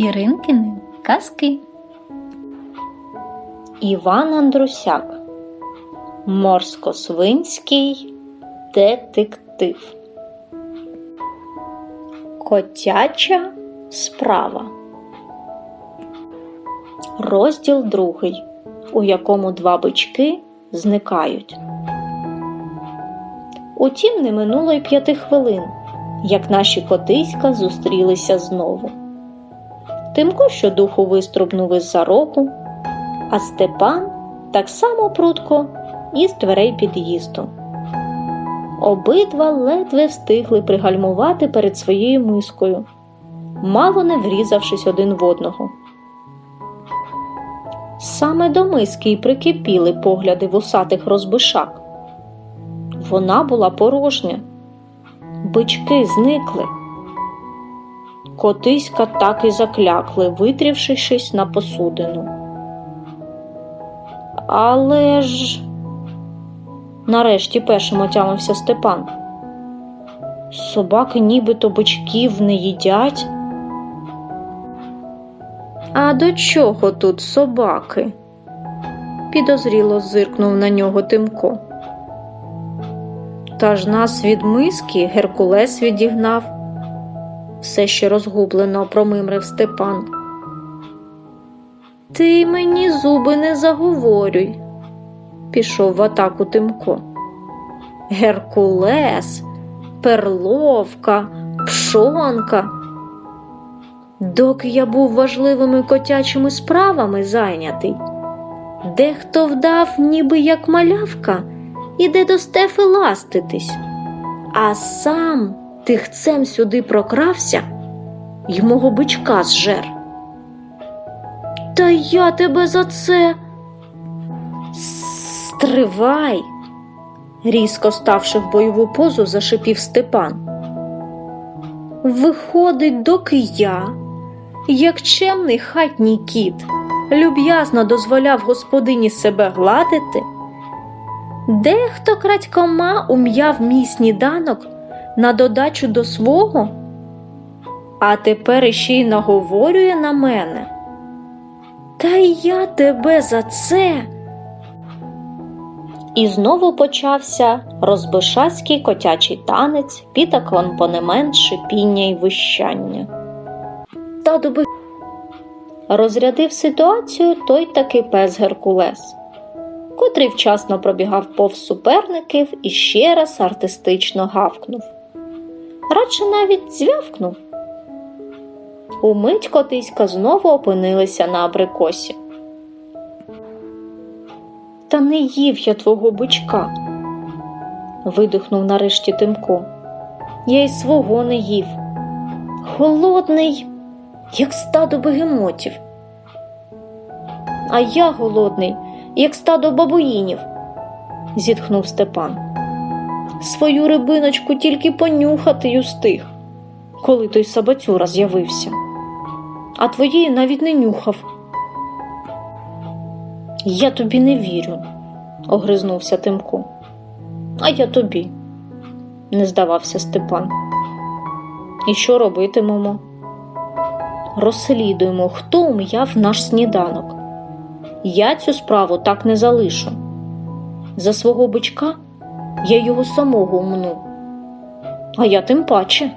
Іринкини казки. Іван Андрусяк Морсько-свинський детектив. Котяча справа. Розділ другий, у якому два бички зникають. Утім, не минуло й п'яти хвилин, як наші котиська зустрілися знову. Тимко щодуху виструбнув із-за рогу, а Степан так само прутко із дверей під'їзду. Обидва ледве встигли пригальмувати перед своєю мискою, мало не врізавшись один в одного. Саме до миски й прикипіли погляди вусатих розбишак. Вона була порожня, бички зникли. Котиська так і заклякли, витрівшись на посудину. Але ж, нарешті першим отямився Степан. Собаки нібито бичків не їдять. А до чого тут собаки? підозріло зиркнув на нього Тимко. Та ж нас від миски Геркулес відігнав, все ще розгублено промимрив Степан. Ти мені зуби не заговорюй, пішов в атаку Тимко. Геркулес, перловка, пшонка. Доки я був важливими котячими справами зайнятий, дехто вдав, ніби як малявка, іде до стефи ластитись, а сам тихцем сюди прокрався й мого бичка зжер. Та я тебе за це. Стривай, різко ставши в бойову позу, зашипів Степан. Виходить, доки я, як чемний хатній кіт, люб'язно дозволяв господині себе гладити, дехто крадькома ум'яв мій сніданок на додачу до свого, а тепер іще й наговорює на мене. Та й я тебе за це. І знову почався розбишацький котячий танець під акомпанемент шипіння й вищання. Та доби розрядив ситуацію той таки пес Геркулес, котрий вчасно пробігав повз суперників і ще раз артистично гавкнув. Радше навіть звявкнув. Умить котиська знову опинилися на абрикосі. Та не їв я твого бичка, видихнув нарешті Тимко. Я й свого не їв. Холодний, як стадо бегемотів. А я голодний, як стадо бабуїнів, зітхнув Степан. Свою рибиночку тільки понюхати й устиг, коли той сабацюра з'явився а твоєї навіть не нюхав. Я тобі не вірю, огризнувся Тимко. А я тобі, не здавався Степан. І що робитимемо? Розслідуємо, хто ум'яв наш сніданок. Я цю справу так не залишу. За свого бичка я його самого умну, а я тим паче.